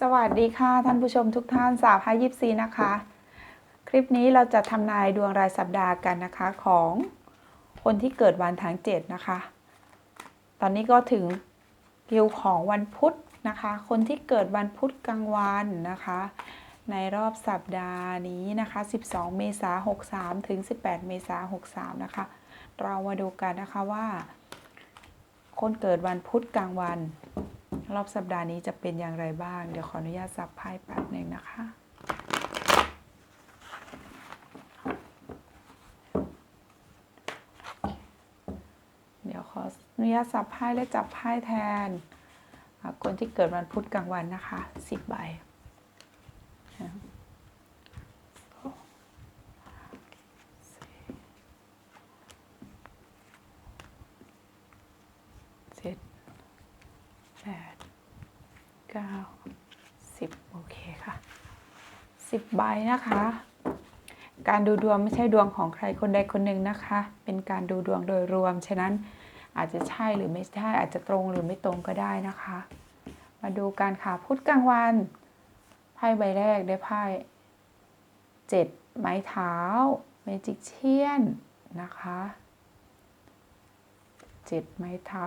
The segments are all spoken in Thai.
สวัสดีค่ะท่านผู้ชมทุกท่านสาวพายิปซีนะคะ คลิปนี้เราจะทำนายดวงรายสัปดาห์กันนะคะของคนที่เกิดวันทั้งเจ็ดนะคะ ตอนนี้ก็ถึงคิวของวันพุธนะคะ คนที่เกิดวันพุธกลางวันนะคะ ในรอบสัปดาห์นี้นะคะ 12 เมษายน 63 ถึง 18 เมษายน 63 นะคะ เรามาดูกันนะคะว่า คนเกิดวันพุธกลางวัน รอบสัปดาห์นี้จะเป็นอย่างไรบ้าง เดี๋ยวขออนุญาตสับไพ่แป๊บหนึ่งนะคะ เดี๋ยวขออนุญาตสับไพ่และจับไพ่แทน คนที่เกิดวันพุธกลางวันนะคะสิบใบะสองสี่เจ็ด แปด เก้าสิบโอเคค่ะสิบใบนะคะ การดูดวงไม่ใช่ดวงของใครคนใดคนหนึ่งนะคะ เป็นการดูดวงโดยรวม ฉะนั้นอาจจะใช่หรือไม่ใช่ อาจจะตรงหรือไม่ตรงก็ได้นะคะ มาดูการค่ะพุธกลางวันไพ่ใบแรกได้ไพ่เจ็ดไม้เท้าเมจิกเชียนนะคะเจ็ดไม้เท้า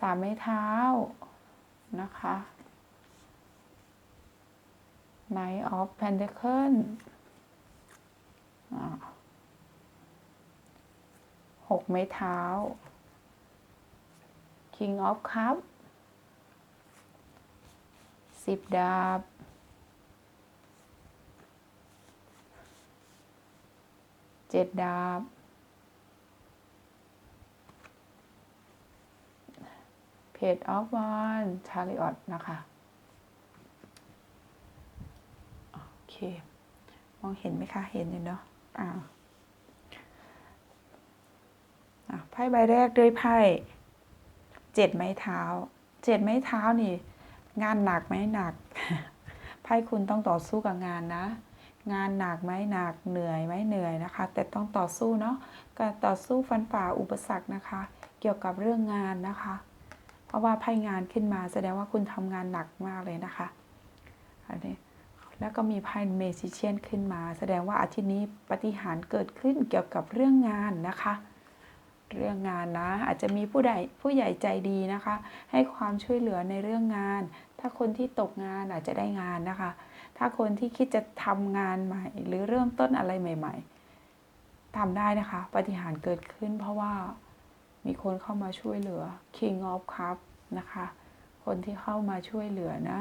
สามไม้เท้านะคะ Knight of Pentacle อ่าหกไม้เท้า King of Cup สิบดาบ เจ็ดดาบ เพจออฟวอนชาริออตนะคะ โอเค มองเห็นไหมคะ เห็นอยู่เนาะอ่าอะไพ่ใบแรกด้วยไพ่เจ็ดไม้เท้า เจ็ดไม้เท้านี่ งานหนักไหมหนัก ไพ่คุณต้องต่อสู้กับงานนะ งานหนักไหมหนัก เหนื่อยไหมเหนื่อยนะคะ แต่ต้องต่อสู้เนาะ การต่อสู้ฟันฝ่าอุปสรรคนะคะ เกี่ยวกับเรื่องงานนะคะ เพราะว่าไพ่งานขึ้นมาแสดงว่าคุณทำงานหนักมากเลยนะคะ อันนี้ แล้วก็มีไพ่เมจิเชียนขึ้นมา แสดงว่าอาทิตย์นี้ปฏิหารเกิดขึ้นเกี่ยวกับเรื่องงานนะคะ เรื่องงานนะ อาจจะมีผู้ใดผู้ใหญ่ใจดีนะคะ ให้ความช่วยเหลือในเรื่องงาน ถ้าคนที่ตกงานอาจจะได้งานนะคะ ถ้าคนที่คิดจะทำงานใหม่ หรือเริ่มต้นอะไรใหม่ ๆทำได้นะคะปฏิหารเกิดขึ้น เพราะว่ามีคนเข้ามาช่วยเหลือ King of Cup นะคะ คนที่เข้ามาช่วยเหลือนะ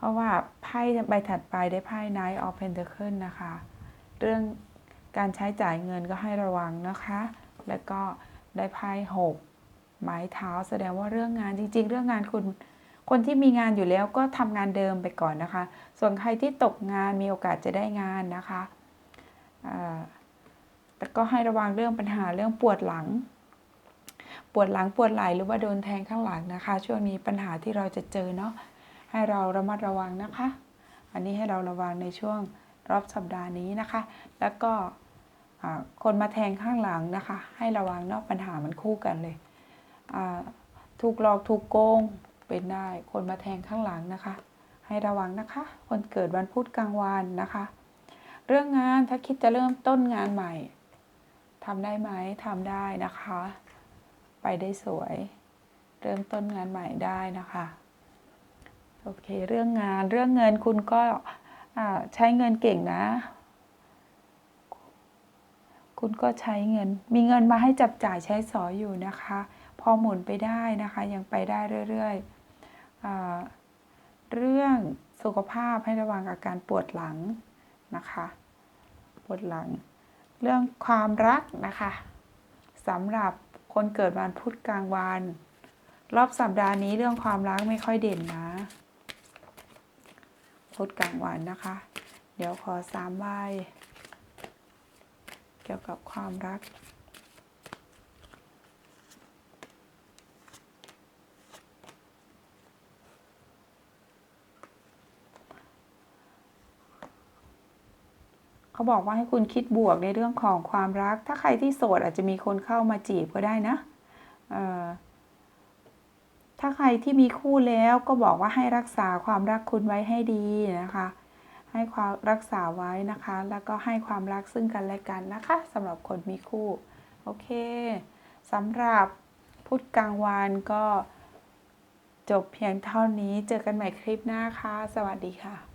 เพราะว่าไพ่ใบถัดไปได้ไพ่ Knight of Pentacle นะคะ เรื่องการใช้จ่ายเงินก็ให้ระวังนะคะ แล้วก็ได้ไพ่หกไม้เท้าแสดงว่าเรื่องงานจริง ๆ เรื่องงานคุณ คนที่มีงานอยู่แล้วก็ทำงานเดิมไปก่อนนะคะ ส่วนใครที่ตกงานมีโอกาสจะได้งานนะคะแต่ก็ให้ระวังเรื่องปัญหาเรื่องปวดหลัง ปวดหลังปวดไหล่หรือว่าโดนแทงข้างหลังนะคะ ช่วงนี้ปัญหาที่เราจะเจอเนาะ ให้เราระมัดระวังนะคะ อันนี้ให้เราระวังในช่วงรอบสัปดาห์นี้นะคะ แล้วก็คนมาแทงข้างหลังนะคะ ให้ระวังเนาะปัญหามันคู่กันเลยถูกหลอกถูกโกงเป็นได้คนมาแทงข้างหลังนะคะ ให้ระวังนะคะ คนเกิดวันพุธกลางวันนะคะ เรื่องงานถ้าคิดจะเริ่มต้นงานใหม่ทำได้ไหมทำได้นะคะ ไปได้สวย เริ่มต้นงานใหม่ได้นะคะ โอเค เรื่องงานเรื่องเงินคุณก็ใช้เงินเก่งนะ คุณก็ใช้เงิน มีเงินมาให้จับจ่ายใช้สอยอยู่นะคะ พอหมุนไปได้นะคะ ยังไปได้เรื่อยๆอ่าเรื่องสุขภาพให้ระวังอาการปวดหลังนะคะ ปวดหลัง เรื่องความรักนะคะสำหรับคนเกิดวันพุธกลางวัน รอบสัปดาห์นี้เรื่องความรักไม่ค่อยเด่นนะ พุธกลางวันนะคะ เดี๋ยวขอสามใบเกี่ยวกับความรัก เขาบอกว่าให้คุณคิดบวกในเรื่องของความรัก ถ้าใครที่โสดอาจจะมีคนเข้ามาจีบก็ได้นะ เอ่อ ถ้าใครที่มีคู่แล้วก็บอกว่าให้รักษาความรักคุณไว้ให้ดีนะคะ ให้ความรักษาไว้นะคะ แล้วก็ให้ความรักซึ่งกันและกันนะคะสำหรับคนมีคู่ โอเคสำหรับพุธกลางวันก็จบเพียงเท่านี้ เจอกันใหม่คลิปหน้าค่ะ สวัสดีค่ะ